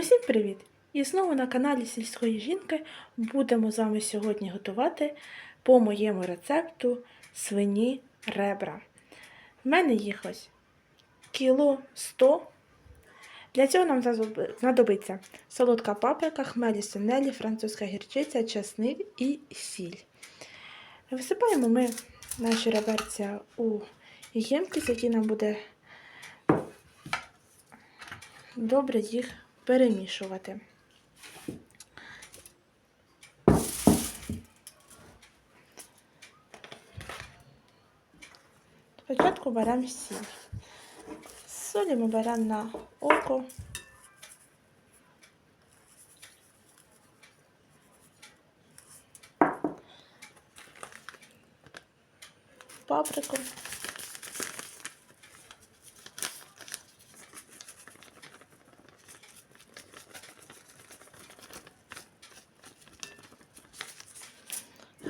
Усім привіт! І знову на каналі сільської жінки будемо з вами сьогодні готувати по моєму рецепту свині ребра. В мене їх ось кіло 100. Для цього нам знадобиться солодка паприка, хмелі синелі, французька гірчиця, часник і сіль. Висипаємо ми наші реберця у ємкість, які нам буде добре їх перемішувати. Спочатку беремо сіль. Солі ми беремо на око. Паприку.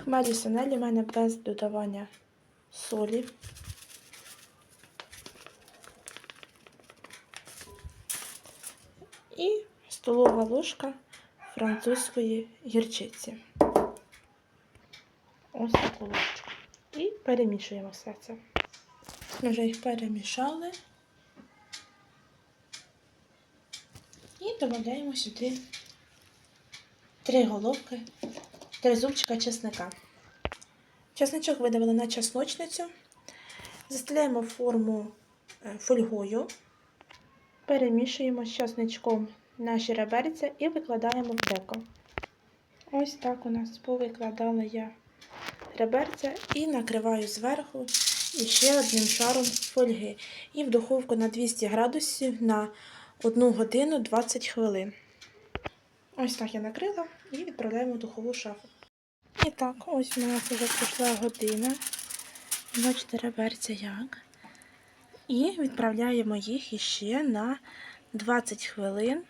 Хмелі синелі в мене без додавання солі. І столова ложка французької гірчиці. Ось таку ложечку. І перемішуємо все це. Ми вже їх перемішали. І додаємо сюди три головки, три зубчика чесника. Чесничок видавили на чесночницю. Застеляємо форму е, фольгою, перемішуємо з чесничком наші реберця і викладаємо в деко. Ось так у нас повикладала я реберця і накриваю зверху ще одним шаром фольги. І в духовку на 200 градусів на 1 годину 20 хвилин. Ось так я накрила і відправляємо в духову шафу. І так, ось у нас вже пройшла година. Бачите, реберця як. І відправляємо їх іще на 20 хвилин,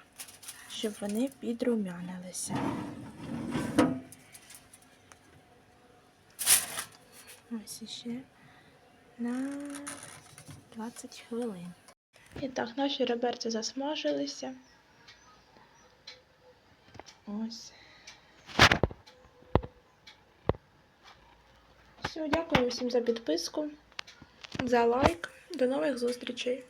щоб вони підрумянилися. Ось іще на 20 хвилин. І так, наші реберці засмажилися. Ось. Все, дякую всім за підписку, за лайк. До нових зустрічей!